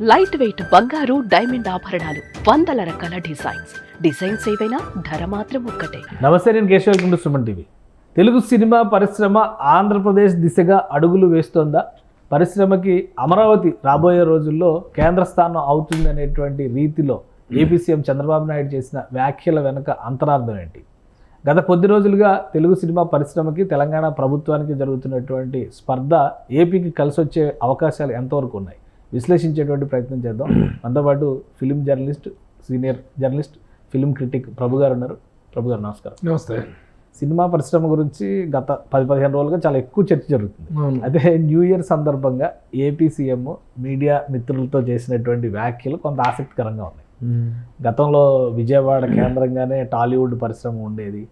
Light weight బంగారు diamond ఆభరణాలు వందల రకాల డిజైన్స్ డిజైన్స్ ఏవైనా ధర మాత్రం ఒక్కటే. నమస్తే నేను కేశవ్ కుండు సుమన్ టీవీ. తెలుగు సినిమా పరిశ్రమ ఆంధ్రప్రదేశ్ దిశగా అడుగులు వేస్తోందా? పరిశ్రమకి అమరావతి రాబోయే రోజుల్లో కేంద్ర స్థానం అవుతుంది అనేటువంటి రీతిలో ఏపీ సీఎం చంద్రబాబు నాయుడు చేసిన వ్యాఖ్యల వెనుక అంతరార్థం ఏంటి? గత కొద్ది రోజులుగా తెలుగు సినిమా పరిశ్రమకి తెలంగాణ ప్రభుత్వానికి జరుగుతున్నటువంటి స్పర్ధ ఏపీకి కలిసి వచ్చే అవకాశాలు ఎంతవరకు ఉన్నాయి? విశ్లేషించేటువంటి ప్రయత్నం చేద్దాం. మనతో పాటు film journalist senior journalist film critic Prabhu garu ఉన్నారు. ప్రభు గారు నమస్కారం. నమస్తే. సినిమా పరిశ్రమ గురించి గత పది పదిహేను రోజులుగా చాలా ఎక్కువ చర్చ జరుగుతుంది. అదే న్యూ ఇయర్ సందర్భంగా ఏపీ సీఎం మీడియా మిత్రులతో చేసినటువంటి వ్యాఖ్యలు కొంత ఆసక్తికరంగా ఉన్నాయి. గతంలో విజయవాడ కేంద్రంగానే టాలీవుడ్ పరిశ్రమ ఉండేది.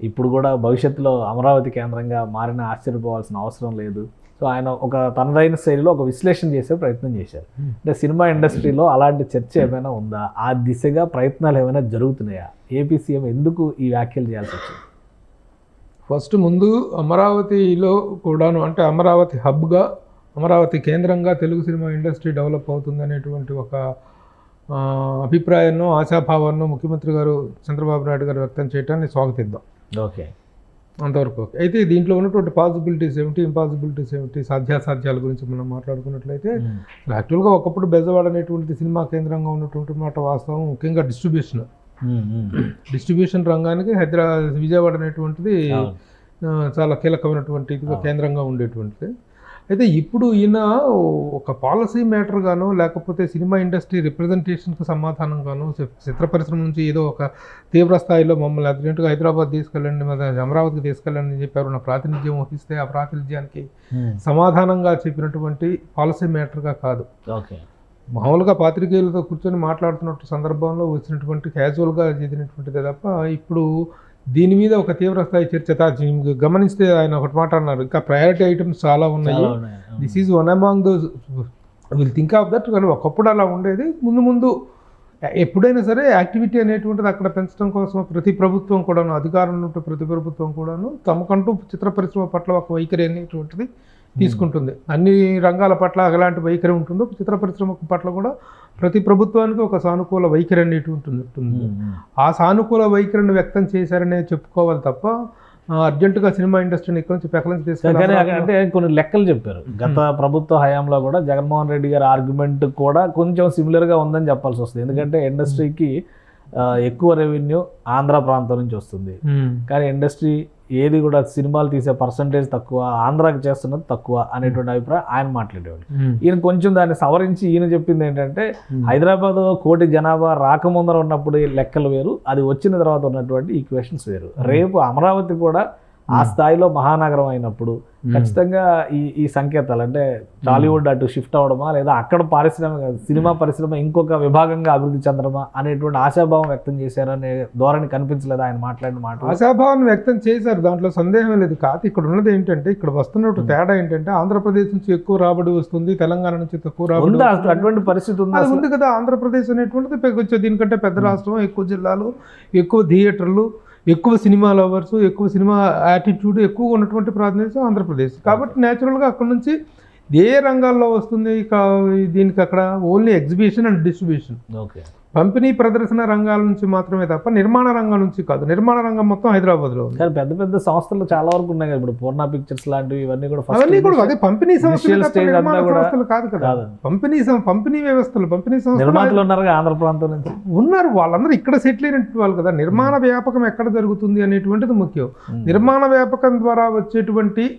ఇప్పుడు కూడా భవిష్యత్తులో అమరావతి కేంద్రంగా మారిన ఆశ్చర్యపోవాల్సిన అవసరం లేదు. సో ఆయన ఒక తనదైన శైలిలో ఒక విశ్లేషణ చేసే ప్రయత్నం చేశారు. అంటే సినిమా ఇండస్ట్రీలో అలాంటి చర్చ ఏమైనా ఉందా? ఆ దిశగా ప్రయత్నాలు ఏమైనా జరుగుతున్నాయా? ఏపీ సీఎం ఎందుకు ఈ వ్యాఖ్యలు చేయాల్సి వచ్చింది? ఫస్ట్ ముందు అమరావతిలో కూడాను అంటే అమరావతి హబ్గా అమరావతి కేంద్రంగా తెలుగు సినిమా ఇండస్ట్రీ డెవలప్ అవుతుంది అనేటువంటి ఒక అభిప్రాయాన్ని ఆశాభావాన్ని ముఖ్యమంత్రి గారు చంద్రబాబు నాయుడు గారు వ్యక్తం చేయడాన్ని స్వాగతిద్దాం. ఓకే. అంతవరకు ఓకే. అయితే దీంట్లో ఉన్నటువంటి పాసిబిలిటీస్ ఏమిటి ఇంపాసిబిలిటీస్ ఏమిటి సాధ్యాసాధ్యాల గురించి మనం మాట్లాడుకున్నట్లయితే యాక్చువల్గా ఒకప్పుడు బెజవాడ అనేటువంటి సినిమా కేంద్రంగా ఉన్నటువంటి మాట వాస్తవం ముఖ్యంగా డిస్ట్రిబ్యూషన్ డిస్ట్రిబ్యూషన్ రంగానికి హైదరాబాద్ విజయవాడ అనేటువంటిది చాలా కీలకమైనటువంటి కేంద్రంగా ఉండేటువంటిది. అయితే ఇప్పుడు ఈయన ఒక పాలసీ మ్యాటర్ గాను లేకపోతే సినిమా ఇండస్ట్రీ రిప్రజెంటేషన్కి సమాధానం గాను చిత్ర పరిశ్రమ నుంచి ఏదో ఒక తీవ్ర స్థాయిలో మమ్మల్ని అర్జెంటుగా హైదరాబాద్ తీసుకెళ్ళండి మరి అమరావతికి తీసుకెళ్ళండి అని చెప్పి ఎవరైనా ప్రాతినిధ్యం వహిస్తే ఆ ప్రాతినిధ్యానికి సమాధానంగా చెప్పినటువంటి పాలసీ మ్యాటర్గా కాదు. ఓకే. మామూలుగా పాత్రికేయులతో కూర్చొని మాట్లాడుతున్నట్టు సందర్భంలో వచ్చినటువంటి క్యాజువల్గా చేసినటువంటిదే తప్ప ఇప్పుడు దీని మీద ఒక తీవ్ర స్థాయి చర్చ గమనిస్తే ఆయన ఒకటి మాట అన్నారు. ఇంకా ప్రయారిటీ ఐటమ్స్ చాలా ఉన్నాయి. చాలా ఉన్నాయి. This is one among those will think of that కానీ ఒకప్పుడు అలా ఉండేది. ముందు ముందు ఎప్పుడైనా సరే యాక్టివిటీ అనేటువంటిది అక్కడ పెంచడం కోసం ప్రతి ప్రభుత్వం కూడాను అధికారంలో ఉంటే ప్రతి ప్రభుత్వం కూడాను తమకంటూ చిత్ర పరిశ్రమ పట్ల ఒక వైఖరి అనేటువంటిది తీసుకుంటుంది. అన్ని రంగాల పట్ల ఎలాంటి వైఖరి ఉంటుందో చిత్ర పరిశ్రమ పట్ల కూడా ప్రతి ప్రభుత్వానికి ఒక సానుకూల వైఖరి అనేటువంటి ఉంటుంది. ఆ సానుకూల వైఖరిని వ్యక్తం చేశారనే చెప్పుకోవాలి తప్ప అర్జెంటుగా సినిమా ఇండస్ట్రీని ఇక్కడ నుంచి తీసుకెళ్ళాలి అక్కడ అంటే కొన్ని లెక్కలు చెప్పారు. గత ప్రభుత్వ హయాంలో కూడా జగన్మోహన్ రెడ్డి గారి ఆర్గ్యుమెంట్ కూడా కొంచెం సిమిలర్గా ఉందని చెప్పాల్సి వస్తుంది. ఎందుకంటే ఇండస్ట్రీకి ఎక్కువ రెవెన్యూ ఆంధ్ర ప్రాంతం నుంచి వస్తుంది. కానీ ఇండస్ట్రీ ఏది కూడా సినిమాలు తీసే పర్సంటేజ్ తక్కువ ఆంధ్రాకి చేస్తున్నది తక్కువ అనేటువంటి అభిప్రాయం ఆయన మాట్లాడేవాడు ఈయన కొంచెం దాన్ని సవరించి ఈయన చెప్పింది ఏంటంటే హైదరాబాద్ కోటి జనాభా రాకముందర ఉన్నప్పుడు లెక్కలు వేరు అది వచ్చిన తర్వాత ఉన్నటువంటి ఈక్వేషన్స్ వేరు. రేపు అమరావతి కూడా ఆ స్థాయిలో మహానగరం అయినప్పుడు ఖచ్చితంగా ఈ ఈ సంకేతాలు అంటే టాలీవుడ్ అటు షిఫ్ట్ అవడమా లేదా అక్కడ పారిశ్రామిక సినిమా పరిశ్రమ ఇంకొక విభాగంగా అభివృద్ధి చెందడమా అనేటువంటి ఆశాభావం వ్యక్తం చేశారనే ధోరణి కనిపించలేదు ఆయన మాట్లాడిన మాట ఆశాభావాన్ని వ్యక్తం చేశారు. దాంట్లో సందేహం లేదు. కాదు ఇక్కడ ఉన్నది ఏంటంటే ఇక్కడ వస్తున్న తేడా ఏంటంటే ఆంధ్రప్రదేశ్ నుంచి ఎక్కువ రాబడి వస్తుంది తెలంగాణ నుంచి తక్కువ రాబడి అటువంటి పరిస్థితి ఉందా? ఉంది కదా. ఆంధ్రప్రదేశ్ అనేటువంటిది కొంచెం దీనికంటే పెద్ద రాష్ట్రం ఎక్కువ జిల్లాలు ఎక్కువ థియేటర్లు ఎక్కువ సినిమా లవర్స్ ఎక్కువ సినిమా యాటిట్యూడ్ ఎక్కువగా ఉన్నటువంటి ప్రాతినిధ్యం ఆంధ్రప్రదేశ్. కాబట్టి న్యాచురల్గా అక్కడ నుంచి ఏ రంగాల్లో వస్తుంది దీనికి అక్కడ? Only exhibition and distribution okay. పంపిణీ ప్రదర్శన రంగాల నుంచి మాత్రమే తప్ప నిర్మాణ రంగం నుంచి కాదు. నిర్మాణ రంగం మొత్తం హైదరాబాద్లో ఉంది. కానీ పెద్ద పెద్ద సంస్థలు చాలా వరకు ఉన్నాయి కదా. ఇప్పుడు పూర్ణ పిక్చర్స్ లాంటివి ఇవన్నీ కూడా అవన్నీ కూడా అదే పంపిణీ సంస్థలు సంస్థలు కాదు కదా. పంపిణీ సం- పంపిణీ వ్యవస్థలు పంపిణీ సంస్థలు ఉన్నారు ఆంధ్ర ప్రాంతం నుంచి. ఉన్నారు. వాళ్ళందరూ ఇక్కడ సెటిల్ అయినటువంటి వాళ్ళు కదా. నిర్మాణ వ్యాపకం ఎక్కడ జరుగుతుంది అనేటువంటిది ముఖ్యం. Hmm. నిర్మాణ వ్యాపకం ద్వారా వచ్చేటువంటి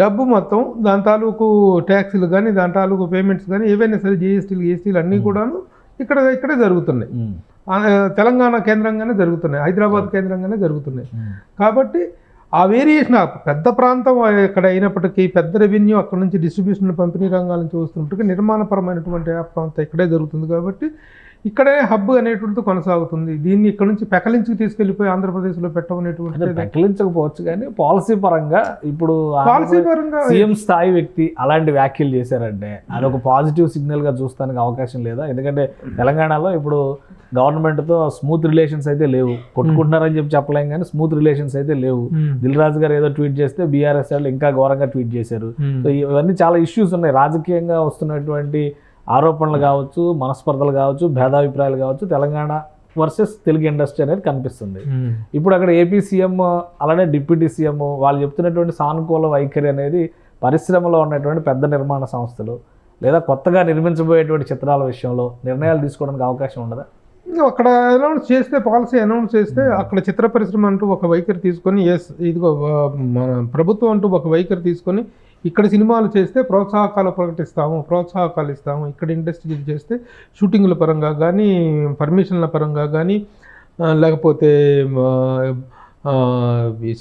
డబ్బు మొత్తం దాని తాలూకు ట్యాక్సులు కానీ దాని తాలూకు పేమెంట్స్ కానీ ఏవైనా సరే జిఎస్టీలు జిఎస్టీలు అన్నీ కూడాను ఇక్కడ ఇక్కడే జరుగుతున్నాయి. తెలంగాణ కేంద్రంగానే జరుగుతున్నాయి. హైదరాబాద్ కేంద్రంగానే జరుగుతున్నాయి. కాబట్టి ఆ వేరియేషన్ పెద్ద ప్రాంతం ఇక్కడ అయినప్పటికీ పెద్ద రెవెన్యూ అక్కడ నుంచి డిస్ట్రిబ్యూషన్ పంపిణీ రంగాల నుంచి వస్తున్నప్పటికీ నిర్మాణపరమైనటువంటి వ్యాపారం అంతా ఇక్కడే జరుగుతుంది కాబట్టి ఇక్కడే హబ్ అనేటువంటిది కొనసాగుతుంది. దీన్ని ఇక్కడ నుంచి పెకలించి తీసుకెళ్ళిపోయి ఆంధ్రప్రదేశ్లో పెట్టమనేటువంటి పెక్కలించకపోవచ్చు కానీ పాలసీ పరంగా ఇప్పుడు పాలసీ పరంగా సీఎం స్థాయి వ్యక్తి అలాంటి వ్యాఖ్యలు చేశారంటే అది ఒక పాజిటివ్ సిగ్నల్గా చూస్తానికి అవకాశం లేదా? ఎందుకంటే తెలంగాణలో ఇప్పుడు గవర్నమెంట్తో స్మూత్ రిలేషన్స్ అయితే లేవు. కొట్టుకుంటున్నారని చెప్పి చెప్పలేం కానీ స్మూత్ రిలేషన్స్ అయితే లేవు. దిల్ రాజు గారు ఏదో ట్వీట్ చేస్తే బీఆర్ఎస్ వాళ్ళు ఇంకా ఘోరంగా ట్వీట్ చేశారు. సో ఇవన్నీ చాలా ఇష్యూస్ ఉన్నాయి. రాజకీయంగా వస్తున్నటువంటి ఆరోపణలు కావచ్చు మనస్పర్ధలు కావచ్చు భేదాభిప్రాయాలు కావచ్చు తెలంగాణ వర్సెస్ తెలుగు ఇండస్ట్రీ అనేది కనిపిస్తుంది. ఇప్పుడు అక్కడ ఏపీ సీఎం అలానే డిప్యూటీ సీఎం వాళ్ళు చెప్తున్నటువంటి సానుకూల వైఖరి అనేది పరిశ్రమలో ఉన్నటువంటి పెద్ద నిర్మాణ సంస్థలు లేదా కొత్తగా నిర్మించబోయేటువంటి చిత్రాల విషయంలో నిర్ణయాలు తీసుకోవడానికి అవకాశం ఉండదా? అక్కడ అనౌన్స్ చేస్తే పాలసీ అనౌన్స్ చేస్తే అక్కడ చిత్ర పరిశ్రమ అంటూ ఒక వైఖరి తీసుకొని ఎస్ ఇదిగో మన ప్రభుత్వం అంటూ ఒక వైఖరి తీసుకొని ఇక్కడ సినిమాలు చేస్తే ప్రోత్సాహకాలు ప్రకటిస్తాము ప్రోత్సాహకాలు ఇస్తాము. ఇక్కడ ఇండస్ట్రీ చేస్తే షూటింగ్ల పరంగా కానీ పర్మిషన్ల పరంగా కానీ లేకపోతే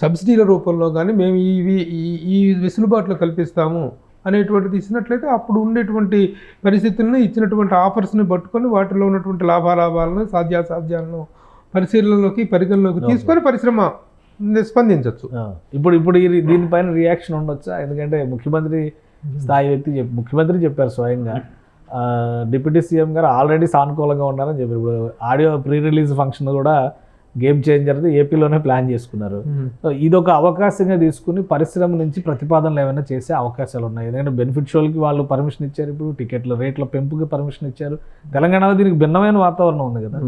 సబ్సిడీల రూపంలో కానీ మేము ఇవి ఈ- ఈ వెసులుబాట్లు కల్పిస్తాము అనేటువంటిది ఇచ్చినట్లయితే అప్పుడు ఉండేటువంటి పరిస్థితులను ఇచ్చినటువంటి ఆఫర్స్ని పట్టుకొని వాటిలో ఉన్నటువంటి లాభాలాభాలను సాధ్యాసాధ్యాలను పరిశీలనలోకి పరిగణలోకి తీసుకొని పరిశ్రమ స్పందించవచ్చు ఇప్పుడు ఇప్పుడు దీనిపైన రియాక్షన్ ఉండొచ్చా? ఎందుకంటే ముఖ్యమంత్రి స్థాయి వ్యక్తి ముఖ్యమంత్రి చెప్పారు స్వయంగా. డిప్యూటీ సీఎం గారు ఆల్రెడీ సానుకూలంగా ఉన్నారని చెప్పారు. ఇప్పుడు ఆడియో ప్రీ రిలీజ్ ఫంక్షన్ కూడా గేమ్ చేంజర్ది ఏపీలోనే ప్లాన్ చేసుకున్నారు. సో ఇదొక అవకాశంగా తీసుకుని పరిశ్రమ నుంచి ప్రతిపాదనలు ఏమైనా చేసే అవకాశాలు ఉన్నాయి. ఎందుకంటే బెనిఫిట్ షోలకి వాళ్ళు పర్మిషన్ ఇచ్చారు. ఇప్పుడు టికెట్ల రేట్ల పెంపుకి పర్మిషన్ ఇచ్చారు. తెలంగాణలో దీనికి భిన్నమైన వాతావరణం ఉంది కదా.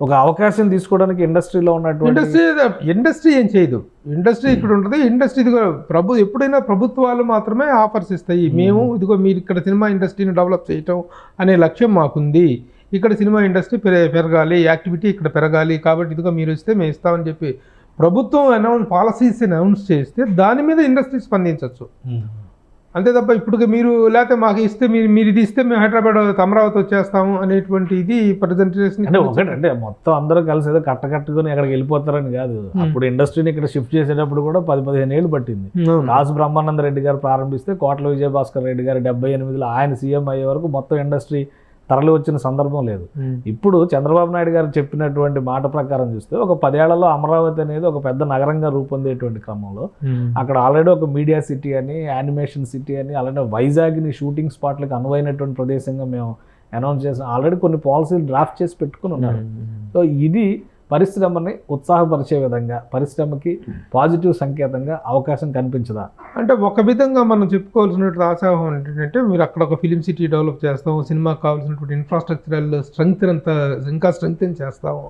ఒక అవకాశం తీసుకోవడానికి ఇండస్ట్రీలో ఉన్నటువంటి ఇండస్ట్రీ ఇండస్ట్రీ ఏం చేయదు. ఇండస్ట్రీ ఇక్కడ ఉంటుంది. ఇండస్ట్రీ ఇదిగో ప్రభు ఎప్పుడైనా ప్రభుత్వాలు మాత్రమే ఆఫర్స్ ఇస్తాయి. మేము ఇదిగో మీరు ఇక్కడ సినిమా ఇండస్ట్రీని డెవలప్ చేయటం అనే లక్ష్యం మాకుంది. ఇక్కడ సినిమా ఇండస్ట్రీ పెర- పెరగాలి యాక్టివిటీ ఇక్కడ పెరగాలి. కాబట్టి ఇదిగో మీరు ఇస్తే మేము ఇస్తామని చెప్పి ప్రభుత్వం అనౌన్స్ పాలసీస్ అనౌన్స్ చేస్తే దాని మీద ఇండస్ట్రీ స్పందించవచ్చు ఉమ్. అంతే తప్ప ఇప్పుడు మీరు లేకపోతే మాకు ఇస్తే మీరు మీరు ఇది ఇస్తే మేము హైదరాబాద్ అమరావతి వచ్చేస్తాము అనేటువంటి ఇది ప్రజెంటేషన్ అంటే మొత్తం అందరూ కలిసి ఏదో కట్టకట్టుకుని అక్కడికి వెళ్ళిపోతారని కాదు. అప్పుడు ఇండస్ట్రీని ఇక్కడ షిఫ్ట్ చేసేటప్పుడు కూడా పది పదిహేను ఏళ్ళు పట్టింది. రాజు బ్రహ్మానంద రెడ్డి గారు ప్రారంభిస్తే కోట్ల విజయభాస్కర్ రెడ్డి గారు డెబ్బై ఎనిమిదిలో ఆయన సీఎం అయ్యే వరకు మొత్తం ఇండస్ట్రీ తరలి వచ్చిన సందర్భం లేదు. ఇప్పుడు చంద్రబాబు నాయుడు గారు చెప్పినటువంటి మాట ప్రకారం చూస్తే ఒక పదేళ్ళలో అమరావతి అనేది ఒక పెద్ద నగరంగా రూపొందేటువంటి క్రమంలో అక్కడ ఆల్రెడీ ఒక మీడియా సిటీ అని యానిమేషన్ సిటీ అని అలానే వైజాగ్ని షూటింగ్ స్పాట్లకు అనువైనటువంటి ప్రదేశంగా మేము అనౌన్స్ చేసాం ఆల్రెడీ కొన్ని పాలసీలు డ్రాఫ్ట్ చేసి పెట్టుకుని ఉన్నారు. సో ఇది పరిశ్రమని ఉత్సాహపరిచే విధంగా పరిశ్రమకి పాజిటివ్ సంకేతంగా అవకాశం కనిపించదా? అంటే ఒక విధంగా మనం చెప్పుకోవాల్సినటువంటి ఆశాభావం ఏంటంటే మీరు అక్కడ ఒక ఫిలిం సిటీ డెవలప్ చేస్తాం సినిమాకి కావాల్సినటువంటి ఇన్ఫ్రాస్ట్రక్చరల్ స్ట్రెంగ్త్ అంతా ఇంకా స్ట్రెంగ్త్ చేస్తాము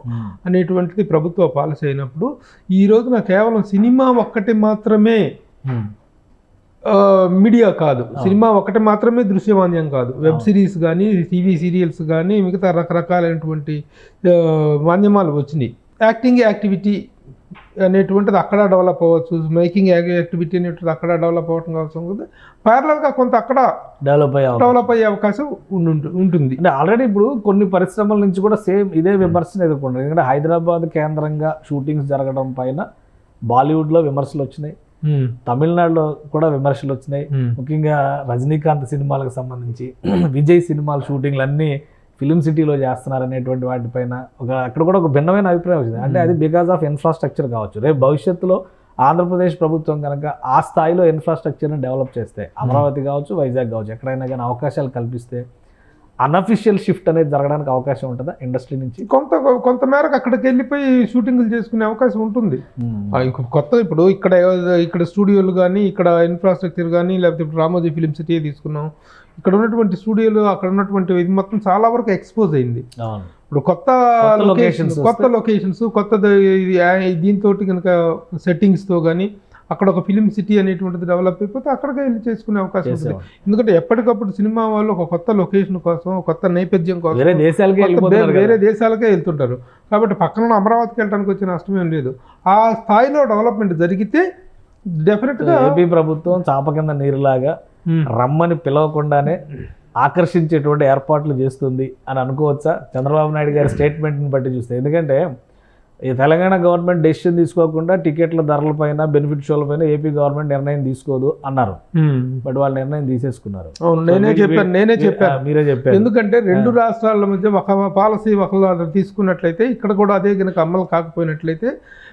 అనేటువంటిది ప్రభుత్వ పాలసీ అయినప్పుడు ఈ రోజున కేవలం సినిమా ఒక్కటి మాత్రమే ఆ, మీడియా కాదు. సినిమా ఒకటి మాత్రమే దృశ్యమాన్యం కాదు. వెబ్ సిరీస్ కానీ టీవీ సీరియల్స్ కానీ మిగతా రకరకాలైనటువంటి మాధ్యమాలు వచ్చినాయి. యాక్టింగ్ యాక్టివిటీ అనేటువంటిది అక్కడ డెవలప్ అవ్వచ్చు. మేకింగ్ యాక్టివిటీ అనేటువంటిది అక్కడ డెవలప్ అవ్వటం అవసరం ఉంది ప్యారలల్గా కొంత అక్కడ డెవలప్ అయ్యే. డెవలప్ అయ్యే అవకాశం ఉండు- ఉంటుంది. అంటే ఆల్రెడీ ఇప్పుడు కొన్ని పరిశ్రమల నుంచి కూడా సేమ్ ఇదే విమర్శను ఎదుర్కొంటారు ఎందుకంటే హైదరాబాద్ కేంద్రంగా షూటింగ్స్ జరగడం పైన బాలీవుడ్లో విమర్శలు వచ్చినాయి. తమిళనాడులో కూడా విమర్శలు వచ్చినాయి. ముఖ్యంగా రజనీకాంత్ సినిమాలకు సంబంధించి విజయ్ సినిమాల షూటింగ్లు అన్నీ ఫిలిం సిటీలో చేస్తున్నారు అనేటువంటి వాటిపైన ఒక అక్కడ కూడా ఒక భిన్నమైన అభిప్రాయం వచ్చింది. అంటే అది బికాస్ ఆఫ్ ఇన్ఫ్రాస్ట్రక్చర్ కావచ్చు. రేపు భవిష్యత్తులో ఆంధ్రప్రదేశ్ ప్రభుత్వం కనుక ఆ స్థాయిలో ఇన్ఫ్రాస్ట్రక్చర్ని డెవలప్ చేస్తే అమరావతి కావచ్చు వైజాగ్ కావచ్చు ఎక్కడైనా కానీ అవకాశాలు కల్పిస్తే అన్అఫిషియల్ షిఫ్ట్ అనేది జరగడానికి అవకాశం ఉంటుందా ఇండస్ట్రీ నుంచి? కొంత కొంత మేరకు అక్కడికి వెళ్ళిపోయి షూటింగ్లు చేసుకునే అవకాశం ఉంటుంది. ఇంకో కొత్త ఇప్పుడు ఇక్కడ ఇక్కడ స్టూడియోలు కానీ ఇక్కడ ఇన్ఫ్రాస్ట్రక్చర్ కానీ లేకపోతే ఇప్పుడు రామోజీ ఫిలిం సిటీ తీసుకున్నాం. ఇక్కడ ఉన్నటువంటి స్టూడియోలు అక్కడ ఉన్నటువంటి ఇది మొత్తం చాలా వరకు ఎక్స్పోజ్ అయింది. ఇప్పుడు కొత్త కొత్త లొకేషన్స్ కొత్త లొకేషన్స్ కొత్త దీంతో కనుక సెట్టింగ్స్తో కానీ అక్కడ ఒక ఫిలిం సిటీ అనేటువంటిది డెవలప్ అయిపోతే అక్కడికి వెళ్ళి చేసుకునే అవకాశం ఉంటుంది. ఎందుకంటే ఎప్పటికప్పుడు సినిమా వాళ్ళు ఒక కొత్త లొకేషన్ కోసం కొత్త నేపథ్యం కోసం వేరే దేశాలకే వెళ్తుంటారు. కాబట్టి పక్కన అమరావతికి వెళ్ళడానికి వచ్చిన నష్టమేం లేదు. ఆ స్థాయిలో డెవలప్మెంట్ జరిగితే డెఫినెట్గా ఏపీ ప్రభుత్వం చాప కింద నీరులాగా రమ్మని పిలవకుండానే ఆకర్షించేటువంటి ఏర్పాట్లు చేస్తుంది అని అనుకోవచ్చా? చంద్రబాబు నాయుడు గారి స్టేట్మెంట్ని బట్టి చూస్తే. ఎందుకంటే ఈ తెలంగాణ గవర్నమెంట్ డెసిషన్ తీసుకోకుండా టికెట్ల ధరలపైన బెనిఫిట్ షోలపైన ఏపీ గవర్నమెంట్ నిర్ణయం తీసుకోదు అన్నారు. బట్ వాళ్ళు నిర్ణయం తీసేసుకున్నారు. అవును నేనే చెప్పాను నేనే చెప్పాను. మీరే చెప్పారు. ఎందుకంటే రెండు రాష్ట్రాల మధ్య ఒక పాలసీ ఒకలా తీసుకున్నట్లయితే ఇక్కడ కూడా అదే కనుక అమలు కాకపోయినట్లయితే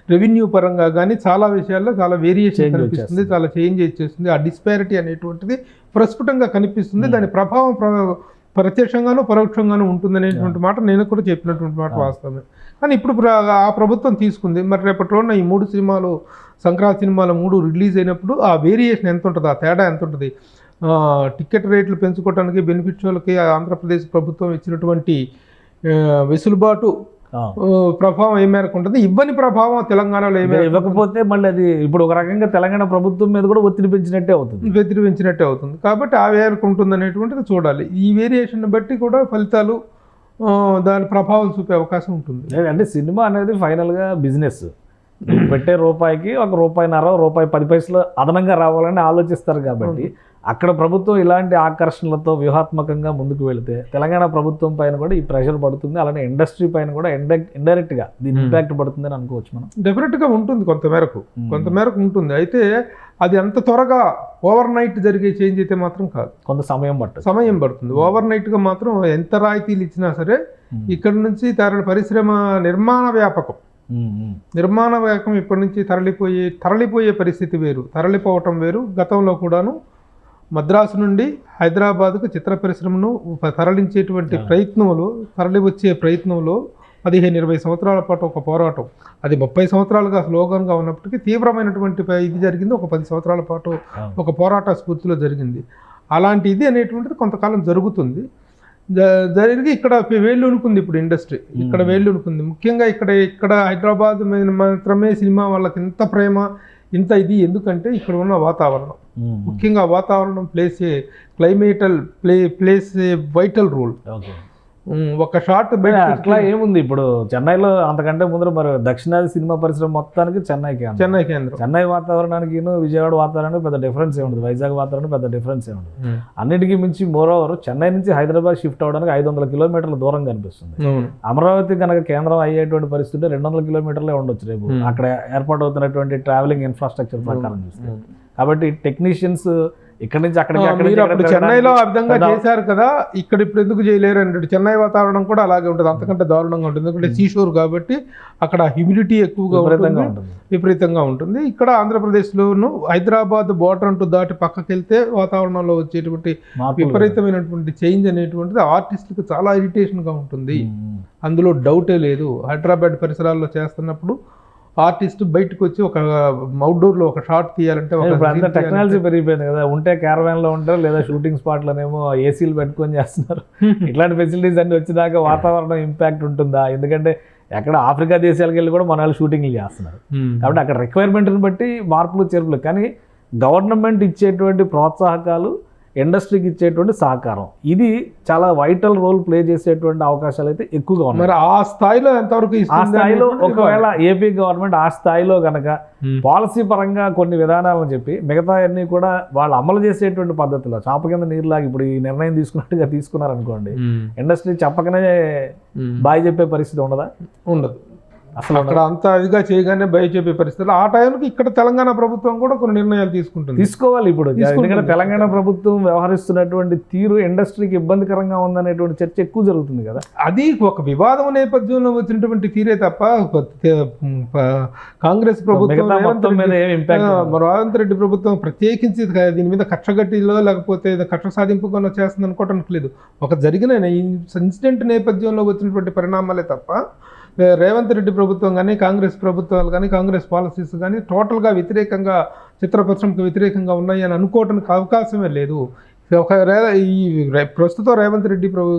రెవెన్యూ పరంగా కానీ చాలా విషయాల్లో చాలా వేరియేషన్ కనిపిస్తుంది చాలా చేంజ్ వచ్చేస్తుంది. ఆ డిస్పారిటీ అనేటువంటిది ప్రస్ఫుటంగా కనిపిస్తుంది. దాని ప్రభావం ప్ర- ప్రత్యక్షంగాను పరోక్షంగాను ఉంటుంది అనేటువంటి మాట నేను కూడా చెప్పినటువంటి మాట వాస్తవమే. కానీ ఇప్పుడు ఆ ప్రభుత్వం తీసుకుంది. మరి రేపట్లో ఉన్న ఈ మూడు సినిమాలు సంక్రాంతి సినిమాలు మూడు రిలీజ్ అయినప్పుడు ఆ వేరియేషన్ ఎంత ఉంటుంది ఆ తేడా ఎంత ఉంటుంది టికెట్ రేట్లు పెంచుకోవడానికి బెనిఫిట్ వాళ్ళకి ఆంధ్రప్రదేశ్ ప్రభుత్వం ఇచ్చినటువంటి వెసులుబాటు ప్రభావం ఏ మేరకు ఉంటుంది? ఇవ్వని ప్రభావం తెలంగాణలో ఏ ఇంకా మేరకు ఇవ్వకపోతే మళ్ళీ అది ఇప్పుడు ఒక రకంగా తెలంగాణ ప్రభుత్వం మీద కూడా ఒత్తిడి పెంచినట్టే అవుతుంది. వ్యతిరేకించినట్టే అవుతుంది. కాబట్టి ఆ మేరకు ఉంటుంది అనేటువంటిది చూడాలి. ఈ వేరియేషన్ బట్టి కూడా ఫలితాలు దాని ప్రభావం చూపే అవకాశం ఉంటుంది. అంటే సినిమా అనేది ఫైనల్గా బిజినెస్ పెట్టే రూపాయికి ఒక రూపాయిన్నర రూపాయి పది పైసలు అదనంగా రావాలని ఆలోచిస్తారు కాబట్టి. అక్కడ ప్రభుత్వం ఇలాంటి ఆకర్షణలతో వ్యూహాత్మకంగా ముందుకు వెళితే తెలంగాణ ప్రభుత్వం పైన కూడా ఈ ప్రెషర్ పడుతుంది అలానే ఇండస్ట్రీ పైన కూడా ఇండైరెక్ట్గా దీని. ఇంపాక్ట్ పడుతుందని అనుకోవచ్చు మనం. డెఫినెట్గా ఉంటుంది కొంతమేరకు. కొంతమేరకు ఉంటుంది. అయితే అది అంత త్వరగా ఓవర్ నైట్ జరిగే చేంజ్ అయితే మాత్రం కాదు. కొంత సమయం పట్టదు సమయం పడుతుంది. ఓవర్ నైట్గా మాత్రం ఎంత రాయితీలు ఇచ్చినా సరే. ఇక్కడ నుంచి తరలి పరిశ్రమ నిర్మాణ వ్యాపకం. నిర్మాణ వ్యాపకం ఇప్పటి నుంచి తరలిపోయే తరలిపోయే పరిస్థితి వేరు. తరలిపోవటం వేరు. గతంలో కూడాను మద్రాసు నుండి హైదరాబాద్కు చిత్ర పరిశ్రమను తరలించేటువంటి ప్రయత్నంలో తరలి వచ్చే ప్రయత్నంలో పదిహేను ఇరవై సంవత్సరాల పాటు ఒక పోరాటం. అది ముప్పై సంవత్సరాలుగా స్లోగన్గా ఉన్నప్పటికీ తీవ్రమైనటువంటి ఇది జరిగింది. ఒక పది సంవత్సరాల పాటు. ఒక పోరాట స్ఫూర్తిలో జరిగింది. అలాంటి ఇది అనేటువంటిది కొంతకాలం జరుగుతుంది. జ- జరిగి ఇక్కడ వేళ్ళు ఉనుకుంది ఇప్పుడు ఇండస్ట్రీ. ఇక్కడ వేళ్ళు ఉనుకుంది ముఖ్యంగా ఇక్కడ ఇక్కడ హైదరాబాద్ మాత్రమే సినిమా వాళ్ళకి ఇంత ప్రేమ ఇంత ఇది ఎందుకంటే ఇక్కడ ఉన్న వాతావరణం. ముఖ్యంగా వాతావరణం plays a climatal play plays a vital role ఒక షార్ట్ అట్లా ఏముంది? ఇప్పుడు చెన్నైలో అంతకంటే ముందర మరి దక్షిణాది సినిమా పరిశ్రమ మొత్తానికి చెన్నైకి అంత. చెన్నై కేంద్రం. చెన్నై వాతావరణానికి విజయవాడ వాతావరణానికి పెద్ద డిఫరెన్స్ ఏముంది వైజాగ్ వాతావరణం పెద్ద డిఫరెన్స్ ఏముంది. అన్నిటికీ మించి మోర్ ఓవర్ చెన్నై నుంచి హైదరాబాద్ షిఫ్ట్ అవడానికి ఐదు వందల కిలోమీటర్ల దూరం కనిపిస్తుంది. అమరావతి కనుక కేంద్రం అయ్యేటువంటి పరిస్థితి రెండు వందల కిలోమీటర్లే ఉండొచ్చు రేపు. అక్కడ ఏర్పాటు అవుతున్నటువంటి ట్రావెలింగ్ ఇన్ఫ్రాస్ట్రక్చర్ ప్రకారం చూస్తే. కాబట్టి టెక్నీషియన్స్ ఇక్కడ నుంచి అక్కడికి చెన్నైలో ఆ విధంగా చేశారు కదా ఇక్కడ ఇప్పుడు ఎందుకు చేయలేరు అంటే చెన్నై వాతావరణం కూడా అలాగే ఉంటుంది. అంతకంటే దారుణంగా ఉంటుంది. ఎందుకంటే సీషోర్ కాబట్టి అక్కడ హ్యూమిడిటీ ఎక్కువగా విపరీతంగా ఉంటుంది. విపరీతంగా ఉంటుంది. ఇక్కడ ఆంధ్రప్రదేశ్లోను హైదరాబాద్ బోర్డర్ అంటూ దాటి పక్కకి వెళ్తే వాతావరణంలో వచ్చేటువంటి విపరీతమైనటువంటి చేంజ్ అనేటువంటిది ఆర్టిస్టులకు చాలా ఇరిటేషన్గా ఉంటుంది. అందులో డౌటే లేదు. హైదరాబాద్ పరిసరాల్లో చేస్తున్నప్పుడు ఆర్టిస్ట్ బయటకు వచ్చి ఒక అవుట్డోర్లో ఒక షాట్ తీయాలంటే ఒక ఇప్పుడు అంతా టెక్నాలజీ పెరిగిపోయింది కదా. ఉంటే క్యారవాన్లో ఉంటారు లేదా షూటింగ్ స్పాట్ లోనేమో ఏసీలు పెట్టుకొని చేస్తున్నారు. ఇట్లాంటి ఫెసిలిటీస్ అన్ని వచ్చినాక వాతావరణం ఇంపాక్ట్ ఉంటుందా? ఎందుకంటే ఎక్కడ ఆఫ్రికా దేశాలకు వెళ్ళి కూడా మన వాళ్ళు షూటింగ్లు చేస్తున్నారు. Hmm. కాబట్టి అక్కడ రిక్వైర్మెంట్ని బట్టి మార్పులు చేర్పులు. కానీ గవర్నమెంట్ ఇచ్చేటువంటి ప్రోత్సాహకాలు ఇండస్ట్రీకి ఇచ్చేటువంటి సహకారం ఇది చాలా వైటల్ రోల్ ప్లే చేసేటువంటి అవకాశాలు అయితే ఎక్కువగా ఉన్నాయి మరి ఆ స్థాయిలో ఎంతవరకు ఆ స్థాయిలో ఒకవేళ ఏపీ గవర్నమెంట్ ఆ స్థాయిలో గనక Hmm. పాలసీ పరంగా కొన్ని విధానాలను చెప్పి మిగతా అన్ని కూడా వాళ్ళు అమలు చేసేటువంటి పద్ధతిలో చాప కింద నీరులాగా ఇప్పుడు ఈ నిర్ణయం తీసుకున్నట్టుగా తీసుకున్నారనుకోండి. ఇండస్ట్రీ చెప్పకనే. బాయ్ చెప్పే పరిస్థితి ఉండదా ఉండదు అసలు అక్కడ అంత ఇదిగా చేయగానే భయ చెప్పే పరిస్థితులు. ఆ టైంకి ఇక్కడ తెలంగాణ ప్రభుత్వం కూడా కొన్ని నిర్ణయాలు తీసుకుంటుంది. తీసుకోవాలి ఇప్పుడు. ఎందుకంటే తెలంగాణ ప్రభుత్వం వ్యవహరిస్తున్నటువంటి తీరు ఇండస్ట్రీకి ఇబ్బందికరంగా ఉందనేటువంటి చర్చ ఎక్కువ జరుగుతుంది కదా. అది ఒక వివాదం నేపథ్యంలో వచ్చినటువంటి తీరే తప్ప కాంగ్రెస్ ప్రభుత్వం రేవంత్ రెడ్డి- ప్రభుత్వం ప్రత్యేకించి దీని మీద కక్షగట్టిలో లేకపోతే కక్ష సాధింపుగా చేస్తుంది అనుకోవటానికి లేదు. ఒక జరిగిన ఇన్సిడెంట్ నేపథ్యంలో వచ్చినటువంటి పరిణామాలే తప్ప రేవంత్ రెడ్డి ప్రభుత్వం కానీ కాంగ్రెస్ ప్రభుత్వాలు కానీ కాంగ్రెస్ పాలసీస్ కానీ టోటల్గా వ్యతిరేకంగా చిత్ర పరిశ్రమకు వ్యతిరేకంగా ఉన్నాయి అని అనుకోవటానికి అవకాశమే లేదు ఒక రే ఈ ప్రస్తుతం రేవంత్ రెడ్డి ప్రభు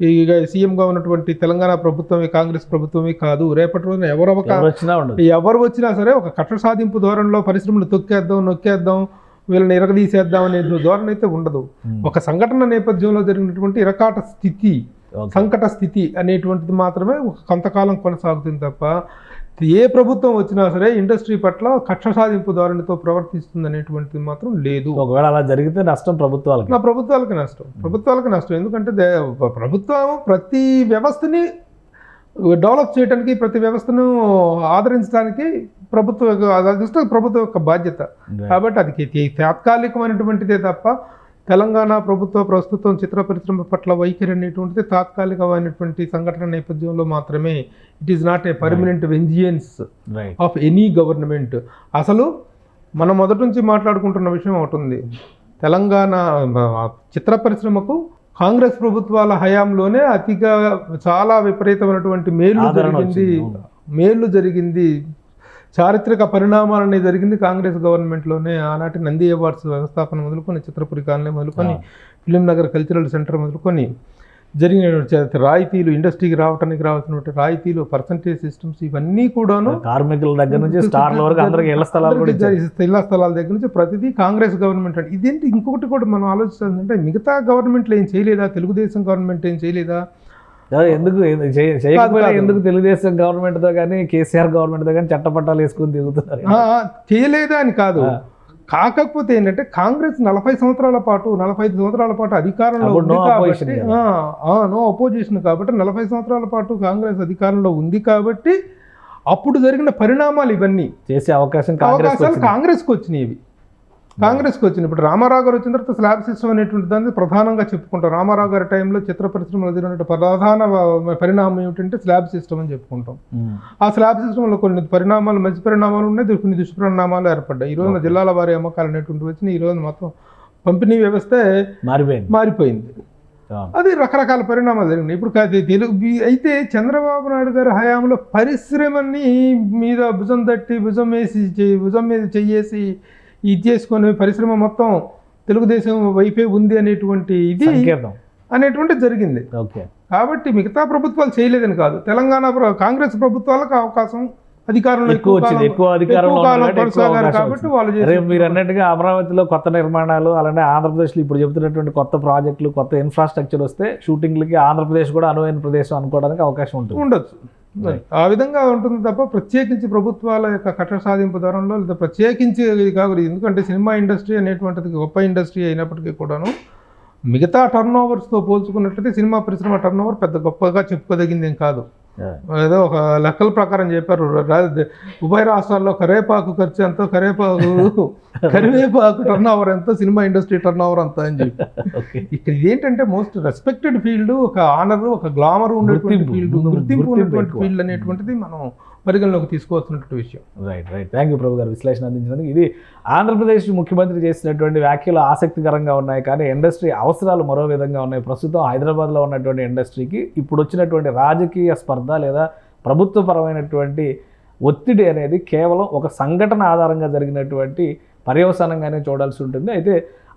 ఈ సీఎంగా ఉన్నటువంటి తెలంగాణ ప్రభుత్వమే కాంగ్రెస్ ప్రభుత్వమే కాదు రేపటి రోజున ఎవరు ఒక ఎవరు వచ్చినా ఉండదు ఎవరు వచ్చినా సరే ఒక కక్ష సాధింపు ధోరణిలో పరిశ్రమలు తొక్కేద్దాం నొక్కేద్దాం వీళ్ళని ఇరగదీసేద్దాం అనే ధోరణి అయితే ఉండదు. ఒక సంఘటన నేపథ్యంలో జరిగినటువంటి ఇరకాట స్థితి. సంకట స్థితి అనేటువంటిది మాత్రమే కొంతకాలం కొనసాగుతుంది తప్ప ఏ ప్రభుత్వం వచ్చినా సరే ఇండస్ట్రీ పట్ల కక్ష సాధింపు ధోరణితో ప్రవర్తిస్తుంది అనేటువంటిది మాత్రం లేదు. ఒకవేళ అలా జరిగితే నష్టం ప్రభుత్వాలకి. నా ప్రభుత్వాలకు నష్టం. ప్రభుత్వాలకు నష్టం. ఎందుకంటే ప్రభుత్వం ప్రతి వ్యవస్థని డెవలప్ చేయడానికి ప్రతి వ్యవస్థను ఆదరించడానికి ప్రభుత్వం ప్రభుత్వం యొక్క బాధ్యత. కాబట్టి అది తాత్కాలికమైనటువంటిదే తప్ప తెలంగాణ ప్రభుత్వ ప్రస్తుతం చిత్ర పరిశ్రమ పట్ల వైఖరి అనేటువంటిది తాత్కాలికమైనటువంటి సంఘటన నేపథ్యంలో మాత్రమే. It is not a permanent vengeance of any government అసలు మనం మొదటి నుంచి మాట్లాడుకుంటున్న విషయం ఒకటి ఉంది. తెలంగాణ చిత్ర పరిశ్రమకు కాంగ్రెస్ ప్రభుత్వాల హయాంలోనే అతిగా చాలా విపరీతమైన మేలు జరిగింది. మేలు జరిగింది. చారిత్రక పరిణామాలని జరిగింది కాంగ్రెస్ గవర్నమెంట్లోనే. ఆనాటి నంది అవార్డ్స్ వ్యవస్థాపన మొదలుకొని చిత్రపురి కాలనీ మొదలుకొని ఫిలిం నగర్ కల్చరల్ సెంటర్ మొదలుకొని జరిగినటువంటి చ- రాయితీలు ఇండస్ట్రీకి రావడానికి రావాల్సినటువంటి రాయితీలు పర్సంటేజ్ సిస్టమ్స్ ఇవన్నీ కూడాను కార్మికుల దగ్గర నుంచి స్టార్ల వరకు అందరికి ఇళ్ళ స్థలాలు ఇళ్ళ స్థలాల దగ్గర నుంచి ప్రతిదీ కాంగ్రెస్ గవర్నమెంట్ అంటే ఇదేంటి ఇంకొకటి కూడా మనం ఆలోచించాలంటే మిగతా గవర్నమెంట్లు ఏం చేయలేదా? తెలుగుదేశం గవర్నమెంట్ ఏం చేయలేదా? ఎందుకు? ఎందుకు చేయ- చేయకపోయినా. ఎందుకు తెలుగుదేశం గవర్నమెంట్తో కానీ కేసీఆర్ గవర్నమెంట్తో కానీ చట్టపట్టాలు వేసుకుని తిరుగుతున్నారు? అని కాదు. కాకపోతే ఏంటంటే కాంగ్రెస్ నలభై సంవత్సరాల పాటు నలభై ఐదు సంవత్సరాల పాటు అధికారంలో ఉంది కాబట్టి నో అపోజిషన్ కాబట్టి నలభై సంవత్సరాల పాటు కాంగ్రెస్ అధికారంలో ఉంది కాబట్టి అప్పుడు జరిగిన పరిణామాలు ఇవన్నీ. చేసే అవకాశం కాంగ్రెస్ అవకాశాలు కాంగ్రెస్కి వచ్చినాయి ఇవి. కాంగ్రెస్కి వచ్చినాయి ఇప్పుడు రామారావు గారు వచ్చిన తర్వాత స్లాబ్ సిస్టమ్ అనేటువంటి దాన్ని ప్రధానంగా చెప్పుకుంటాం రామారావు గారి టైంలో చిత్ర పరిశ్రమలో జరిగిన ప్రధాన పరిణామం ఏమిటంటే స్లాబ్ సిస్టమ్ అని చెప్పుకుంటాం. ఆ స్లాబ్ సిస్టంలో కొన్ని పరిణామాలు మంచి పరిణామాలు ఉన్నాయి. కొన్ని దుష్పరిణామాలు ఏర్పడ్డాయి. ఈ రోజున జిల్లాల వారి అమ్మకాలు అనేటువంటి వచ్చినాయి. ఈ రోజున మొత్తం పంపిణీ వ్యవస్థే మారిపోయింది. మారిపోయింది. అది రకరకాల పరిణామాలు జరిగినాయి. ఇప్పుడు కాదు తెలుగు అయితే చంద్రబాబు నాయుడు గారి హయాంలో పరిశ్రమని మీద భుజం తట్టి భుజం వేసి భుజం మీద చెయ్యేసి ఇది చేసుకొని పరిశ్రమ మొత్తం తెలుగుదేశం వైపే ఉంది అనేటువంటి ఇది అనేటువంటి జరిగింది. ఓకే. కాబట్టి మిగతా ప్రభుత్వాలు చేయలేదని కాదు. తెలంగాణ కాంగ్రెస్ ప్రభుత్వాలకు అవకాశం అధికారంలో ఎక్కువ వచ్చింది. ఎక్కువ అధికారంలో కాబట్టి. వాళ్ళు మీరు అన్నట్టుగా అమరావతిలో కొత్త నిర్మాణాలు అలానే ఆంధ్రప్రదేశ్లో ఇప్పుడు చెబుతున్నటువంటి కొత్త ప్రాజెక్టులు కొత్త ఇన్ఫ్రాస్ట్రక్చర్ వస్తే షూటింగ్లకి ఆంధ్రప్రదేశ్ కూడా అనువైన ప్రదేశం అనుకోవడానికి అవకాశం ఉంటుంది. ఉండొచ్చు. ఆ విధంగా ఉంటుంది తప్ప ప్రత్యేకించి ప్రభుత్వాల యొక్క కట్ట సాధింపు ధరంలో లేదా ప్రత్యేకించి కాకూడదు ఎందుకంటే సినిమా ఇండస్ట్రీ అనేటువంటిది గొప్ప ఇండస్ట్రీ అయినప్పటికీ కూడాను మిగతా టర్న్ ఓవర్స్తో పోల్చుకున్నట్లయితే సినిమా పరిశ్రమ టర్న్ ఓవర్ పెద్ద గొప్పగా చెప్పుకోదగింది ఏం కాదు. ఏదో ఒక లెక్కల ప్రకారం చెప్పారు. ఉభయ రాష్ట్రాల్లో కరేపాకు ఖర్చు ఎంతో? కరేపాకు కరివేపాకు టర్న్ ఓవర్ ఎంతో? సినిమా ఇండస్ట్రీ టర్న్ ఓవర్ అంత అని చెప్పి. ఇక్కడ ఇదేంటంటే మోస్ట్ రెస్పెక్టెడ్ ఫీల్డ్ ఒక ఆనర్ ఒక గ్లామర్ ఉండేటువంటి ఫీల్డ్ గుర్తింపు ఉన్నటువంటి. ఫీల్డ్ అనేటువంటిది మనం పరిగణలోకి తీసుకోవాల్సినటువంటి విషయం. Right right thank you Prabhu garu. విశ్లేషణ అందించినందుకు. ఇది ఆంధ్రప్రదేశ్ ముఖ్యమంత్రి చేసినటువంటి వ్యాఖ్యలు ఆసక్తికరంగా ఉన్నాయి. కానీ ఇండస్ట్రీ అవసరాలు మరో విధంగా ఉన్నాయి. ప్రస్తుతం హైదరాబాద్లో ఉన్నటువంటి ఇండస్ట్రీకి ఇప్పుడు వచ్చినటువంటి రాజకీయ స్పర్ధ లేదా ప్రభుత్వపరమైనటువంటి ఒత్తిడి అనేది కేవలం ఒక సంఘటన ఆధారంగా జరిగినటువంటి పర్యవసానంగానే చూడాల్సి ఉంటుంది. అయితే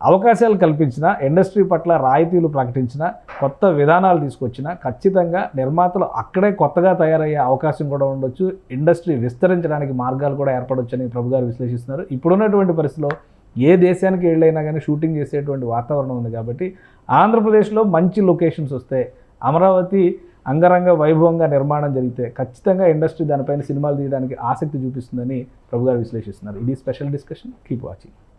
అవకాశాలు కల్పించిన ఇండస్ట్రీ పట్ల రాయితీలు ప్రకటించిన కొత్త విధానాలు తీసుకొచ్చిన ఖచ్చితంగా నిర్మాతలు అక్కడే కొత్తగా తయారయ్యే అవకాశం కూడా ఉండొచ్చు. ఇండస్ట్రీ విస్తరించడానికి మార్గాలు కూడా ఏర్పడొచ్చని ప్రభు గారు విశ్లేషిస్తున్నారు. ఇప్పుడున్నటువంటి పరిస్థితిలో ఏ దేశానికి వెళ్ళైనా కానీ షూటింగ్ చేసేటువంటి వాతావరణం ఉంది కాబట్టి ఆంధ్రప్రదేశ్లో మంచి లొకేషన్స్ వస్తే అమరావతి అంగరంగ వైభవంగా నిర్మాణం జరిగితే ఖచ్చితంగా ఇండస్ట్రీ దానిపైన సినిమాలు తీయడానికి ఆసక్తి చూపిస్తుందని ప్రభు గారు విశ్లేషిస్తున్నారు. ఇది special discussion. Keep watching.